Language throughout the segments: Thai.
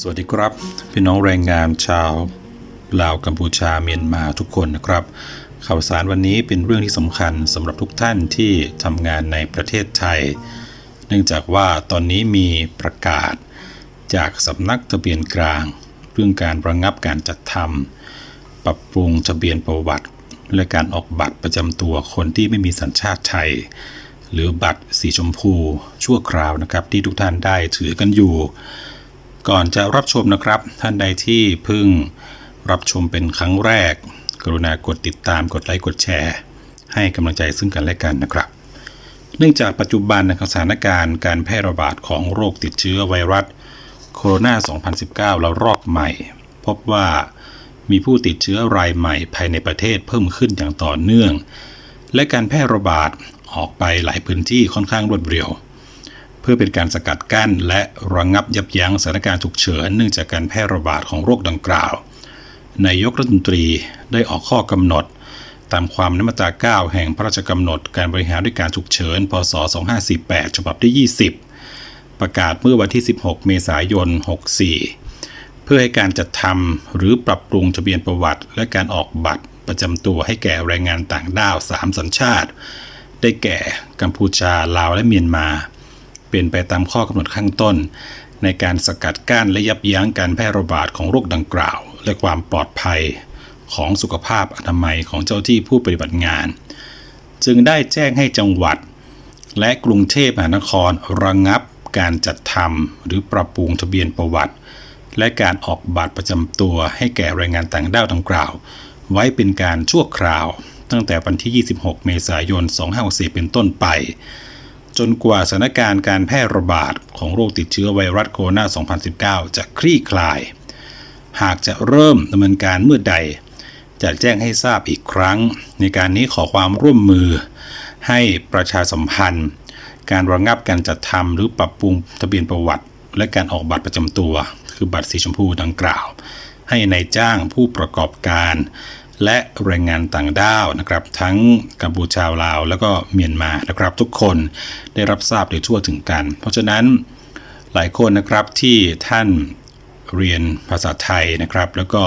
สวัสดีครับ พี่น้องแรงงานชาวลาวกัมพูชาเมียนมาทุกคนนะครับ ข่าวสารวันนี้เป็นเรื่องที่สำคัญสำหรับทุกท่านที่ทำงานในประเทศไทย เนื่องจากว่าตอนนี้มีประกาศจากสำนักทะเบียนกลาง เรื่องการระงงับการจัดทำปรับปรุงทะเบียนประวัติ และการออกบัตรประจำตัวคนที่ไม่มีสัญชาติไทย หรือบัตรสีชมพูชั่วคราวนะครับที่ทุกท่านได้ถือกันอยู่ ก่อนจะรับชมนะครับ ท่านใดที่เพิ่งรับชมเป็นครั้งแรก กรุณากดติดตามกดไลค์กดแชร์ ให้กำลังใจซึ่งกันและกันนะครับ เนื่องจากปัจจุบันนะครับสถานการณ์การแพร่ระบาดของโรคติดเชื้อไวรัสโคโรนา 2019 แล้วรอบใหม่ พบว่ามีผู้ติดเชื้อรายใหม่ภายในประเทศเพิ่มขึ้นอย่างต่อเนื่อง และการแพร่ระบาดออกไปหลายพื้นที่ค่อนข้างรวดเร็ว เพื่อเป็นการสกัดกั้นและระงงับยับยั้งสถานการณ์ฉุกเฉินเนื่องจากการแพร่ระบาดของโรคดังกล่าวนายกรัฐมนตรีได้ออกข้อกำหนด ตามความนมาตรา9 แห่งพระราชกำหนดการบริหารด้วยการฉุกเฉิน พศ 2548 ฉบับที่ 20 ประกาศเมื่อวันที่ 16 เมษายน 64 เพื่อให้การจัดทำหรือปรับปรุงทะเบียนประวัติ และการออกบัตรประจำตัวให้แก่แรงงานต่างด้าว 3 สัญชาติ ได้แก่กัมพูชา ลาว และเมียนมา เป็นไปตามข้อกำหนดข้างต้น ในการสกัดกั้นและยับยั้งการแพร่ระบาดของโรคดังกล่าว และความปลอดภัยของสุขภาพอนามัยของเจ้าที่ผู้ปฏิบัติงาน จึงได้แจ้งให้จังหวัด และกรุงเทพมหานครระงงับการจัดทำหรือปรับปรุงทะเบียนประวัติ และการออกบัตรประจำตัวให้แก่แรงงานต่างด้าวดังกล่าว ไว้เป็นการชั่วคราว ตั้งแต่วันที่ 26 เมษายน 2564เป็นต้นไป จนกว่าสถานการณ์การแพร่ระบาดของโรคติดเชื้อไวรัสโคโรนา 2019 จะคลี่คลาย หากจะเริ่มดำเนินการเมื่อใด จะแจ้งให้ทราบอีกครั้ง ในการนี้ขอความร่วมมือ ให้ประชาสัมพันธ์ การระงับการจัดทำหรือปรับปรุงทะเบียนประวัติ และการออกบัตรประจำตัว คือบัตรสีชมพูดังกล่าว ให้ในายจ้างผู้ประกอบการ และแรงงานต่างด้าวนะครับ ทั้งกัมพูชาลาวแล้วก็เมียนมานะครับ ทุกคนได้รับทราบโดยทั่วถึงกัน เพราะฉะนั้นหลายคนนะครับที่ท่านเรียนภาษาไทยนะครับ แล้วก็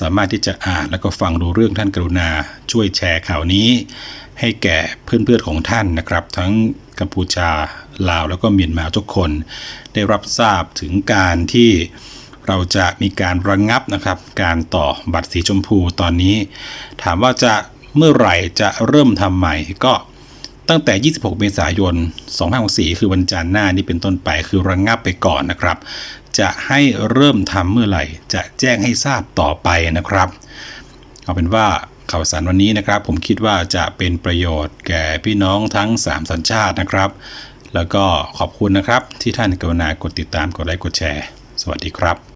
สามารถที่จะอ่านแล้วก็ฟังดูเรื่องท่านกรุณาช่วยแชร์ข่าวนี้ ให้แก่เพื่อนๆของท่านนะครับ ทั้งกัมพูชาลาวแล้วก็เมียนมาทุกคน ได้รับทราบถึงการที่ เราจะมีการระงงับนะครับ การต่อบัตรสีชมพูตอนนี้ ถามว่าจะเมื่อไหร่จะเริ่มทำใหม่ก็ตั้งแต่ 26 เมษายน 2564 คือวันจันทร์หน้านี้เป็นต้นไปคือระงงับไปก่อนนะครับ จะให้เริ่มทำเมื่อไหร่ จะแจ้งให้ทราบต่อไปนะครับ เอาเป็นว่าข่าวสารวันนี้นะครับ ผมคิดว่าจะเป็นประโยชน์แก่พี่น้องทั้ง 3 สัญชาตินะครับ แล้วก็ขอบคุณนะครับที่ท่านกรุณากดติดตามกดไลค์กดแชร์ สวัสดีครับ